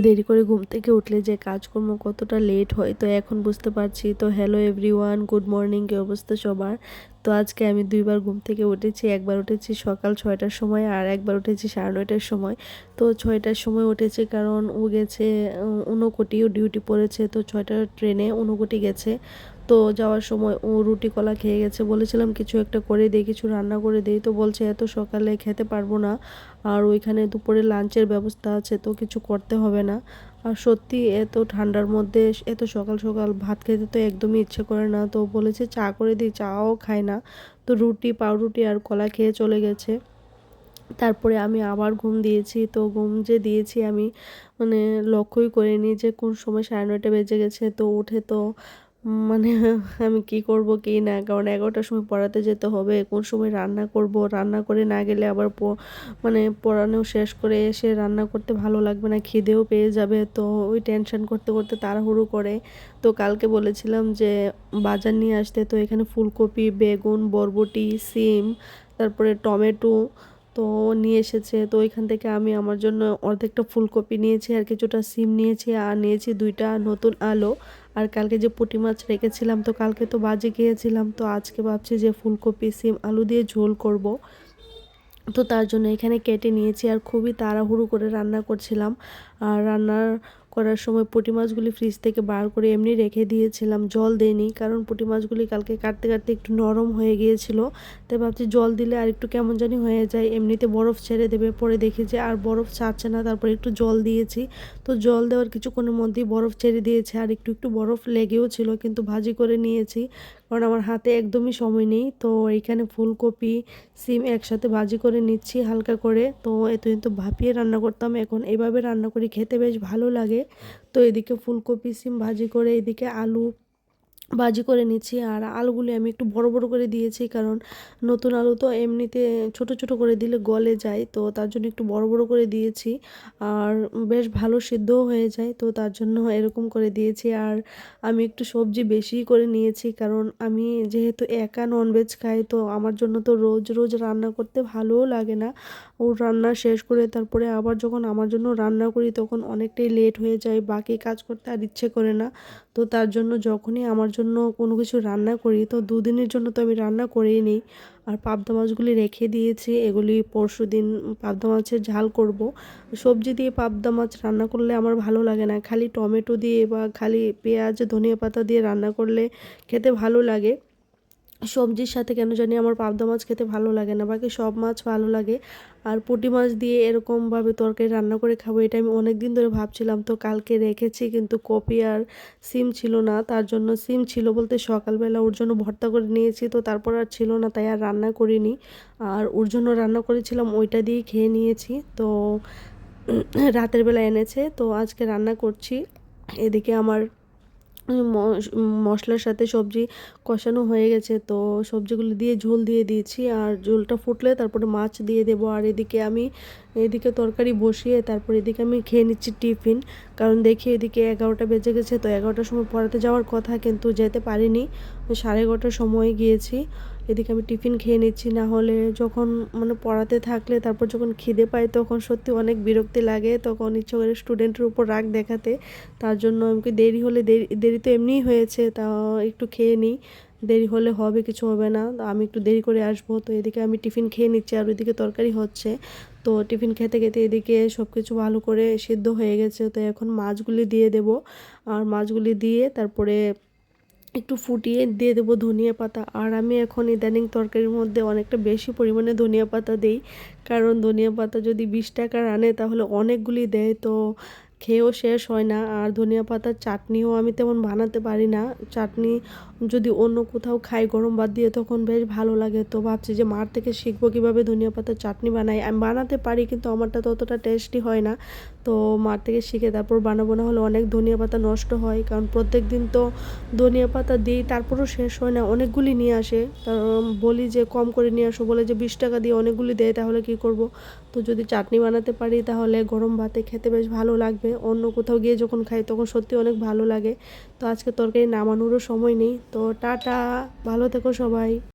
দেরি করে ঘুম থেকে উঠলে যে কাজকর্ম কতটা লেট হয়, তো এখন বুঝতে পারছি। তো হ্যালো এভরিওয়ান গুড মর্নিং কী অবস্থা সবার? তো আজকে আমি দুইবার ঘুম থেকে উঠেছি, একবার উঠেছি সকাল ছয়টার সময় আর একবার উঠেছি সাড়ে নয়টার সময়। তো ছয়টার সময় উঠেছি কারণ ও গেছে ঊনকোটিও ডিউটি পড়েছে, তো ছয়টার ট্রেনে উনকোটি গেছে। তো যাওয়ার সময় ও রুটি কলা খেয়ে গেছে, বলেছিলাম কিছু একটা করে দিই, কিছু রান্না করে দিই। তো বলছে, এত সকালে খেতে পারব না, আর ওইখানে দুপুরে লাঞ্চের ব্যবস্থা আছে, তো কিছু করতে হবে না। আর সত্যি এত ঠান্ডার মধ্যে এত সকাল সকাল ভাত খেতে তো একদমই ইচ্ছে করে না। তো বলেছে চা করে দিই, চাও খায় না। তো রুটি, পাউরুটি আর কলা খেয়ে চলে গেছে। তারপরে আমি আবার ঘুম দিয়েছি। তো ঘুম যে দিয়েছি আমি মানে লক্ষ্যই করিনি যে কোন সময় সাড়ে নয়টা বেজে গেছে। তো উঠে তো মানে আমি কি করব, কি না? কারণ এগারোটার সময় পড়াতে যেতে হবে, কোন সময় রান্না করব? রান্না করে না গেলে আবার মানে পড়ানো শেষ করে এসে রান্না করতে ভালো লাগবে না, খিদেও পেয়ে যাবে। তো ওই টেনশন করতে করতে তাড়াহুড়ো করে। তো কালকে বলেছিলাম যে বাজার নিয়ে আসতে, তো এখানে ফুলকপি, বেগুন, বরবটি, সিম, তারপরে টমেটো তো নিয়ে এসেছে। তো ওইখান থেকে আমি আমার জন্য অর্ধেকটা ফুলকপি নিয়েছি আর কিছুটা সিম নিয়েছি আর নিয়েছি দুইটা নতুন আলো। আর কালকে যে পুঁটি মাছ রেখেছিলাম, তো কালকে তো বাজে গিয়েছিলাম, তো আজকে ভাবছি যে ফুলকপি, সিম, আলু দিয়ে ঝোল করব। তো তার জন্য এখানে কেটে নিয়েছি আর খুবই তাড়াহুড়ো করে রান্না করছিলাম। আর রান্নার করার সময় পুঁটি মাছগুলি ফ্রিজ থেকে বার করে এমনি রেখে দিয়েছিলাম। জল দেয়নি, কারণ পুঁটি মাছগুলি কালকে কাটতে কাটতে একটু নরম হয়ে গিয়েছিল। তাই ভাবছি জল দিলে আর একটু কেমন জানি হয়ে যায়। এমনিতে বরফ ছেড়ে দেবে, পরে দেখি যে আর বরফ ছাড়ছে না, তারপরে একটু জল দিয়েছি। তো জল দেওয়ার কিছুক্ষণের মধ্যেই বরফ ছেড়ে দিয়েছে, আর একটু একটু বরফ লেগেও ছিল, কিন্তু ভাজি করে নিয়েছি। কারণ আমার হাতে একদমই সময় নেই। তো এইখানে ফুলকপি, সিম একসাথে ভাজি করে নিচ্ছি হালকা করে। তো এতদিন তো ভাপিয়ে রান্না করতাম, এখন এভাবে রান্না করি খেতে বেশ ভালো লাগে। তো এদিকে ফুলকপি, সিম ভাজি করে এদিকে আলু ভাজি করে নিচ্ছি আর আলুগুলি আমি একটু বড় বড় করে দিয়েছি কারণ নতুন আলু তো এমনিতে ছোট ছোট করে দিলে গলে যায়, তো তার জন্য একটু বড় বড় করে দিয়েছি আর বেশ ভালো সিদ্ধও হয়ে যায়, তো তার জন্য এরকম করে দিয়েছি আর আমি একটু সবজি বেশি করে নিয়েছি কারণ আমি যেহেতু একা ননভেজ খাই, তো আমার জন্য তো রোজ রোজ রান্না করতে ভালোও লাগে না ও রান্না শেষ করে তারপরে আবার যখন আমার জন্য রান্না করি, তখন অনেকটাই লেট হয়ে যায়, বাকি কাজ করতে আর ইচ্ছে করে না। তো তার জন্য যখনই আমার জন্য কোনো কিছু রান্না করি, তো দুদিনের জন্য তো আমি রান্না করেই নিই। আর পাবদা মাছগুলি রেখে দিয়েছি, এগুলি পরশু দিন পাবদা মাছের ঝাল করব। সবজি দিয়ে পাবদা মাছ রান্না করলে আমার ভালো লাগে না। খালি টমেটো দিয়ে বা খালি পেঁয়াজ, ধনিয়া পাতা দিয়ে রান্না করলে খেতে ভালো লাগে। সবজির সাথে কেন জানি আমার পাবদা মাছ খেতে ভালো লাগে না, বাকি সব মাছ ভালো লাগে। আর পুঁটি মাছ দিয়ে এরকমভাবে তরকারি রান্না করে খাব, এটা আমি অনেক দিন ধরে ভাবছিলাম, তো কালকে রেখেছি কিন্তু কপি আর সিম ছিল না, তার জন্য সিম ছিল বলতে সকালবেলা ওর জন্য ভর্তা করে নিয়েছি, তো তারপর আর ছিল না, তাই আর রান্না করিনি। আর ওর জন্য রান্না করেছিলাম, ওইটা দিয়েই খেয়ে নিয়েছি, তো রাতের বেলা এনেছে, তো আজকে রান্না করছি। এদিকে আমার মশলার সাথে সবজি কষানো হয়ে গেছে, তো সবজিগুলো দিয়ে ঝোল দিয়ে দিয়েছি। আর ঝোলটা ফুটলে তারপরে মাছ দিয়ে দেবো। আর এদিকে আমি, এদিকে তরকারি বসিয়ে তারপর এদিকে আমি খেয়ে নিচ্ছি টিফিন। কারণ দেখি এদিকে এগারোটা বেজে গেছে, তো এগারোটার সময় পড়াতে যাওয়ার কথা, কিন্তু যেতে পারিনি। সাড়ে এগারোটার সময় গিয়েছি। এদিকে আমি টিফিন খেয়ে নিচ্ছি, না হলে যখন মানে পড়াতে থাকলে, তারপর যখন খিদে পাই তখন সত্যি অনেক বিরক্তি লাগে, তখন ইচ্ছে করে স্টুডেন্টের উপর রাগ দেখাতে। তার জন্য আমাকে দেরি হলে দেরি দেরি তো এমনিই হয়েছে, তা একটু খেয়ে নিই। দেরি হলে হবে, কিছু হবে না আমি একটু দেরি করে আসব। তো এদিকে আমি টিফিন খেয়ে নিচ্ছি, আর ওইদিকে তরকারি হচ্ছে। তো টিফিন খেতে খেতে এদিকে সব কিছু ভালো করে সিদ্ধ হয়ে গেছে, তো এখন মাছগুলি দিয়ে দেব। আর মাছগুলি দিয়ে তারপরে একটু ফুটিয়ে দিয়ে দেবো ধনিয়া পাতা। আর আমি এখন ইদানিং তরকারির মধ্যে অনেকটা বেশি পরিমাণে ধনিয়া পাতা দিই। কারণ ধনিয়া পাতা যদি বিশ টাকার আনে তাহলে অনেকগুলি দেয়, তো খেয়েও শেষ হয় না। আর ধনিয়া পাতার চাটনিও আমি তেমন বানাতে পারি না। চাটনি যদি অন্য কোথাও খাই গরম বাদ দিয়ে, তখন বেশ ভালো লাগে। তো ভাবছি যে মার থেকে শিখব কীভাবে ধনিয়া পাতার চাটনি বানাই। আমি বানাতে পারি, কিন্তু আমারটা ততটা টেস্টি হয় না। তো মার থেকে শিখে তারপর বানাবো, না হলে অনেক ধনিয়া পাতা নষ্ট হয়, কারণ প্রত্যেক দিন তো ধনিয়া পাতা দিই, তারপরও শেষ হয় না, অনেকগুলি নিয়ে আসে। কারণ বলি যে কম করে নিয়ে আসো, বলে যে বিশ টাকা দিয়ে অনেকগুলি দেয়, তাহলে কি করব? তো যদি চাটনি বানাতে পারি, তাহলে গরম ভাতে খেতে বেশ ভালো লাগবে। অন্য কোথাও গিয়ে যখন খাই, তখন সত্যি অনেক ভালো লাগে। তো আজকে তরকারি নামানোরও সময় নেই। তো টাটা, ভালো থেকো সবাই।